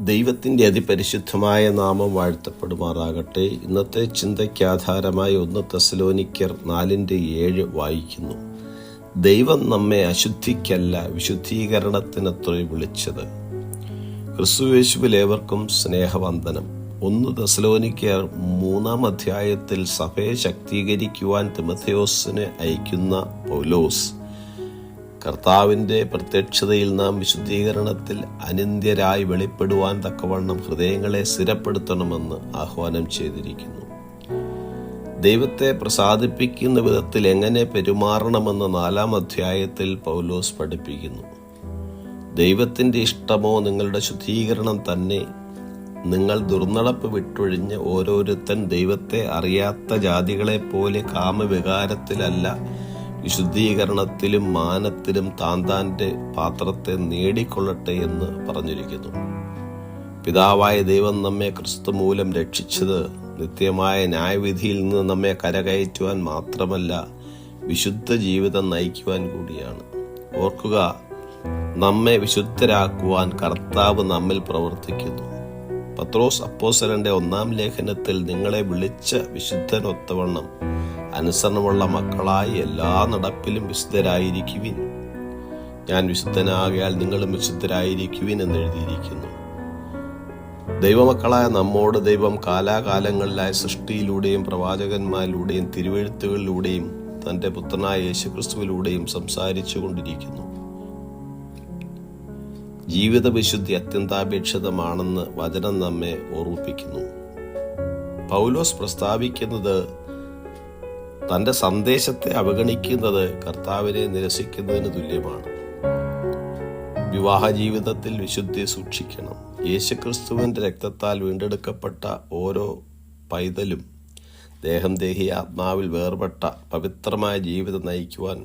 ദൈവത്തിന്റെ അതിപരിശുദ്ധമായ നാമം വാഴ്ത്തപ്പെടുമാറാകട്ടെ. ഇന്നത്തെ ചിന്തയ്ക്ക് ആധാരമായി ഒന്ന് തെസലോനിക്കർ നാലിന്റെ ഏഴ് വായിക്കുന്നു. ദൈവം നമ്മെ അശുദ്ധിക്കല്ല വിശുദ്ധീകരണത്തിനത്രേ വിളിച്ചത്. ക്രിസ്തുവേശുവിൽ ഏവർക്കും സ്നേഹവന്ദനം. ഒന്ന് തെസലോനിക്കർ മൂന്നാം അധ്യായത്തിൽ സഭയെ ശക്തീകരിക്കുവാൻ തിമഥയോസിനെ അയക്കുന്ന പൗലോസ്. കർത്താവിന്റെ പ്രത്യക്ഷതയിൽ നാം വിശുദ്ധീകരണത്തിൽ അനിന്ദ്യരായി വെളിപ്പെടുവാൻ തക്കവണ്ണം ഹൃദയങ്ങളെ സ്ഥിരപ്പെടുത്തണമെന്ന് ആഹ്വാനം ചെയ്തിരിക്കുന്നു. ദൈവത്തെ പ്രസാദിപ്പിക്കുന്ന വിധത്തിൽ എങ്ങനെ പെരുമാറണമെന്ന് നാലാം അധ്യായത്തിൽ പൗലോസ് പഠിപ്പിക്കുന്നു. ദൈവത്തിന്റെ ഇഷ്ടമോ നിങ്ങളുടെ ശുദ്ധീകരണം തന്നെ. നിങ്ങൾ ദുർനടപ്പ് വിട്ടൊഴിഞ്ഞ് ഓരോരുത്തൻ ദൈവത്തെ അറിയാത്ത ജാതികളെപ്പോലെ കാമവികാരത്തിലല്ല. വിശുദ്ധീകരണത്തിലും മാനത്തിലും താൻ താന്റെ പാത്രത്തെ നേടിക്കൊള്ളട്ടെ എന്ന് പറഞ്ഞിരിക്കുന്നു. പിതാവായ ദൈവം നമ്മെ ക്രിസ്തു മൂലം രക്ഷിച്ചത് നിത്യമായ ന്യായവിധിയിൽ നിന്ന് നമ്മെ കരകയറ്റുവാൻ മാത്രമല്ല വിശുദ്ധ ജീവിതം നയിക്കുവാൻ കൂടിയാണ്. ഓർക്കുക നമ്മെ വിശുദ്ധരാക്കുവാൻ കർത്താവ് നമ്മിൽ പ്രവർത്തിക്കുന്നു. പത്രോസ് അപ്പോസലന്റെ ഒന്നാം ലേഖനത്തിൽ നിങ്ങളെ വിളിച്ച വിശുദ്ധനൊത്തവണ്ണം അനുസരണമുള്ള മക്കളായി എല്ലാ നടപ്പിലും വിശുദ്ധരായിരിക്കുവിൻ. ഞാൻ വിശുദ്ധനാകയാൽ നിങ്ങളും വിശുദ്ധരായിരിക്കുവിൻ എന്ന് എഴുതിയിരിക്കുന്നു. ദൈവമക്കളായ നമ്മോട് ദൈവം കാലാകാലങ്ങളിലായ സൃഷ്ടിയിലൂടെയും പ്രവാചകന്മാരിലൂടെയും തിരുവെഴുത്തുകളിലൂടെയും തന്റെ പുത്രനായ യേശുക്രിസ്തുവിലൂടെയും സംസാരിച്ചു കൊണ്ടിരിക്കുന്നു. ജീവിത വിശുദ്ധി അത്യന്താപേക്ഷിതമാണെന്ന് വചനം നമ്മെ ഓർമ്മിപ്പിക്കുന്നു. പൗലോസ് പ്രസ്താവിക്കുന്നത് തന്റെ സന്ദേശത്തെ അവഗണിക്കുന്നത് കർത്താവിനെ നിരസിക്കുന്നതിന് തുല്യമാണ്. വിവാഹ ജീവിതത്തിൽ വിശുദ്ധി സൂക്ഷിക്കണം. യേശുക്രിസ്തുവിന്റെ രക്തത്താൽ വീണ്ടെടുക്കപ്പെട്ട ഓരോ പൈതലും ദേഹം ദേഹി ആത്മാവിൽ വേർപെട്ട പവിത്രമായ ജീവിതം നയിക്കുവാൻ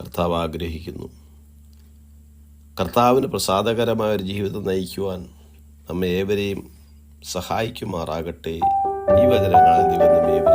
കർത്താവ് ആഗ്രഹിക്കുന്നു. കർത്താവിന് പ്രസാദകരമായ ഒരു ജീവിതം നയിക്കുവാൻ നമ്മെ ഏവരെയും സഹായിക്കുമാറാകട്ടെ. ഈ വചനങ്ങളിൽ നിന്നും